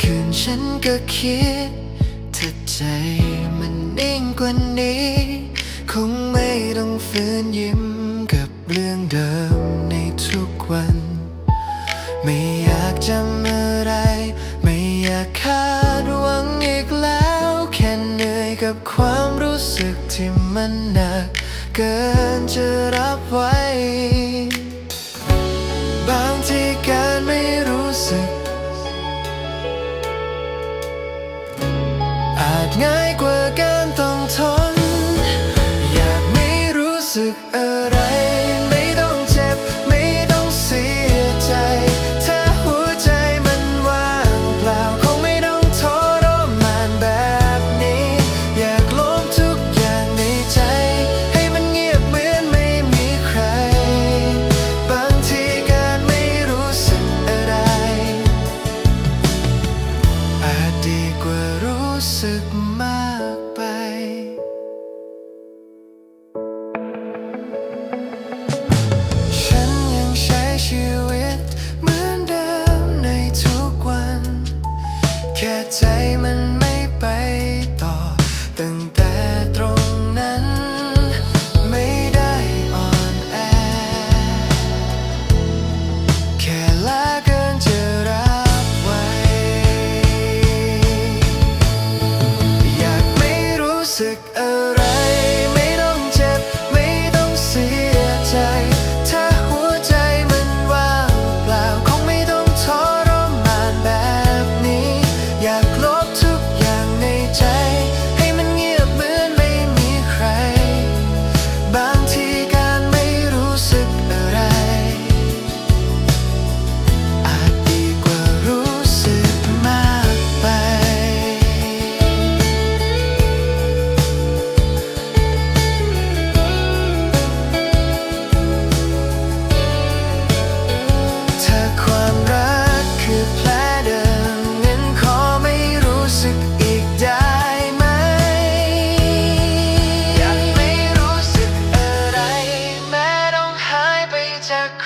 คืนก็คิด ถ้าใจมันนิ่งกว่านี้ คงไม่ต้องฝืนยิ้มกับเรื่องเดิมในทุกวัน ไม่อยากจำอะไร ไม่อยากคาดหวังอีกแล้ว แค่เหนื่อยกับความรู้สึกที่มันหนัก เกินจะรับไว้ อาจง่ายกว่าการต้องทน อยากไม่รู้สึก สึกมาก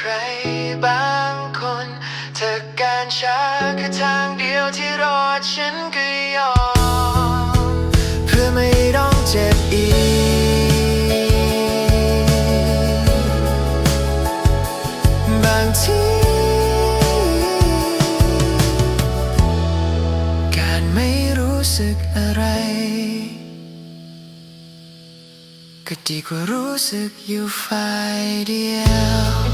ใครบางคน เธอการช้าคือทางเดียวที่รอดฉันก็ยอม เพื่อไม่ต้องเจ็บอีก บางทีการไม่รู้สึกอะไรก็ดีกว่ารู้สึกอยู่ฝ่ายเดียว